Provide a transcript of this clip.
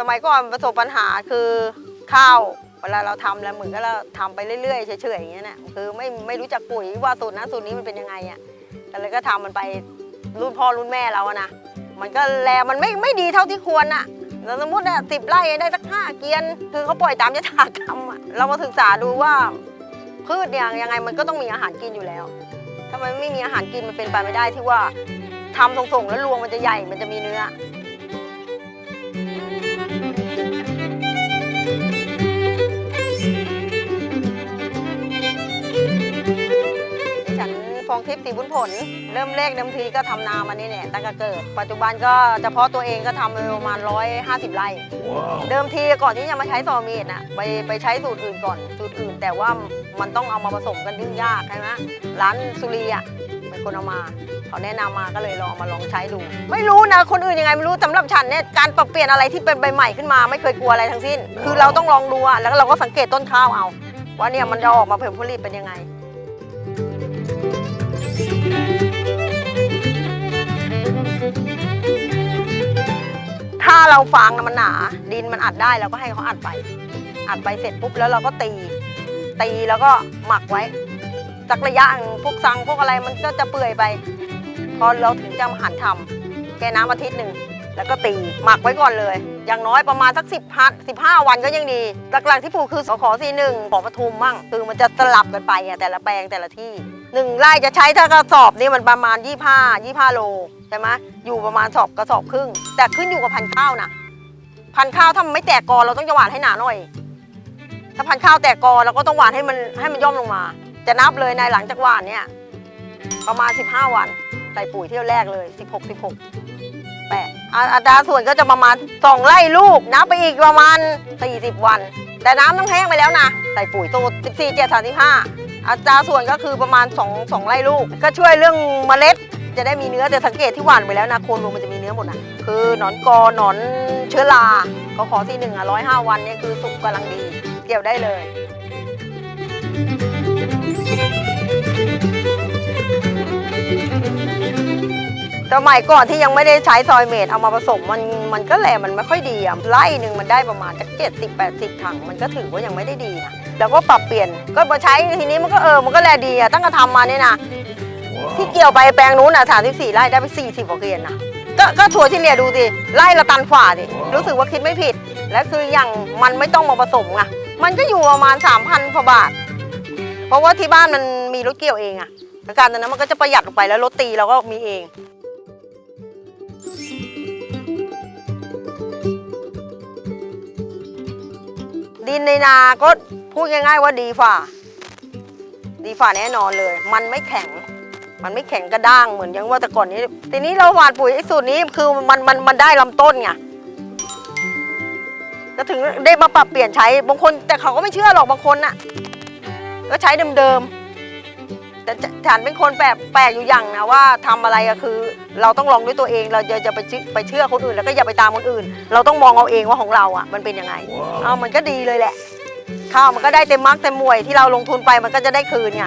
สมัยก่อนประสบปัญหาคือข้าวเวลาเราทำแล้วเหมือนกับเราทำไปเรื่อยๆเฉยๆอย่างเงี้ยนะคือไม่ไม่รู้จักปุ๋ยว่าสูตรนั้นสูตรนี้มันเป็นยังไงอะแต่เลยก็ทำมันไปรุ่นพ่อรุ่นแม่เราอะนะมันก็แลมันไม่ไม่ดีเท่าที่ควรอะแล้วสมมติสิบไร่ได้สักห้าเกียน คือเขาปล่อยตามยถากรรมอะเรามาศึกษาดูว่าพืชเนี่ยยังไงมันก็ต้องมีอาหารกินอยู่แล้วถ้ามันไม่มีอาหารกินมันเป็นไปไม่ได้ที่ว่าทำส่งๆแล้วรวงมันจะใหญ่มันจะมีเนื้อ ฟองทิพย์สีบุญผล เริ่มแรกเดิมทีก็ทำนามานี่เนี่ยตั้งแต่เกิด ปัจจุบันก็เฉพาะตัวเองก็ทำไปประมาณ 150 ไร่ เดิมทีก่อนที่จะมาใช้ซอมีดน่ะไปไปใช้สูตรอื่นก่อน สูตรอื่น แต่ว่ามันต้องเอามาผสมกันยุ่งยากใช่ไหมร้านสุรีอะเป็นคนเอามาเขาแนะนำมาก็เลยลองมาลองใช้ดู ไม่รู้นะคนอื่นยังไงไม่รู้สำหรับฉันเนี่ยการปรับเปลี่ยนอะไรที่เป็นใบใหม่ขึ้นมาไม่เคยกลัวอะไรทั้งสิ้น คือเราต้องลองดูอะแล้วเราก็สังเกตต้นข้าวเอา ว่าเนี่ยมันจะออกมาผลผลิตเป็นยังไง ถ้าเราฟางนะมันหนา ดินมันอัดได้เราก็ให้เขาอัดไป อัดไปเสร็จปุ๊บแล้วเราก็ตี ตีแล้วก็หมักไว้สักระยะหนึ่งพวกซังพวกอะไรมันก็จะเปื่อยไป พอเราถึงจะมาหั่นทำแค่น้ำอาทิตย์หนึ่ง แล้วก็ตีหมักไว้ก่อนเลย อย่างน้อยประมาณสักสิบพันสิบห้าวันก็ยังดี หลักๆที่ปลูกคือสขสีหนึ่งขอปทุมมั่งคือมันจะสลับกันไปอะแต่ละแปลงแต่ละที่หนึ่งไร่จะใช้ถ้ากระสอบนี่มันประมาณ 25 25โลใช่ไหมอยู่ประมาณสอบกระสอบครึ่ง แต่ขึ้นอยู่กับพันธุ์ข้าวนะพันธุ์ข้าวถ้ามันไม่แตกกอเราต้องจะหวานให้หนาหน่อย ถ้าพันธุ์ข้าวแตกกอเราก็ต้องหวานให้มันให้มันย่อมลงมา จะนับเลยในหลังจากหวานเนี่ยประมาณ 15 วันใส่ปุ๋ยเที่ยวแรกเลย 16 16 8 อาอัตราส่วนก็จะประมาณ 2 ไร่ลูกนับไปอีกประมาณ 40 วัน แต่น้ำต้องแห้งไปแล้วนะ ใส่ปุ๋ยตัว14 7 35อัตราส่วนก็คือประมาณ 2 2 ไร่ลูก ก็ช่วยเรื่องเมล็ด จะได้มีเนื้อแต่สังเกตที่หว่านไปแล้วนะโคนรวมมันจะมีเนื้อหมดนะคือหนอนกอหนอนเชื้อราเขาขอที่หนึ่งอะร้อยห้าวันเนี่ยคือสุกกำลังดีเกี่ยวได้เลย สมัยก่อนที่ยังไม่ได้ใช้ซอยเมดเอามาผสมมันมันก็แหละมันไม่ค่อยดีอะไล่หนึ่งมันได้ประมาณจากเจ็ดสิบแปดสิบถังมันก็ถือว่ายังไม่ได้ดีนะแล้วก็ปรับเปลี่ยนก็มาใช้ทีนี้มันก็เออมันก็แลดีอะตั้งแต่ทำมาเนี่ยนะที่เกี่ยวไปแปลงนู้นอะสามสิบสี่ไร่ได้ไปสี่สิบกว่าเกวียนนะก็ก็ถั่วที่เนี่ยดูสิไล่ละตันฝ่าดิรู้สึกว่าคิดไม่ผิด และคืออย่างมันไม่ต้องมาผสมไงมันก็อยู่ประมาณสามพันกว่าบาท เพราะว่าที่บ้านมันมีรถเกี่ยวเองอะแล้วการตอนนั้นมันก็จะประหยัดลงไปแล้วรถตีเราก็มีเอง ดินในนาก็พูดง่าย ๆ ว่าดีฝ่า ดีฝ่าแน่นอนเลย มันไม่แข็ง มันไม่แข็งกระด้างเหมือนอย่างว่าแต่ก่อนนี้ทีนี้เราหว่านปุ๋ยไอ้สูตรนี้คือมันมันมันได้ลำต้นไงก็ถึงได้มาปรับเปลี่ยนใช้บางคน แต่เขาก็ไม่เชื่อหรอกบางคนน่ะ ก็ใช้เดิมๆ แต่ฉันเป็นคนแปลกแปลกอยู่อย่างนะว่าทำอะไรก็คือ เราต้องลองด้วยตัวเองเราจะจะไปเชื่อไปเชื่อคนอื่น แล้วก็อย่าไปตามคนอื่น เราต้องมองเอาเองว่าของเราอะมันเป็นยังไงเอามันก็ดีเลยแหละข้าวมันก็ได้เต็มมักเต็มมวยที่เราลงทุนไปมันก็จะได้คืนไง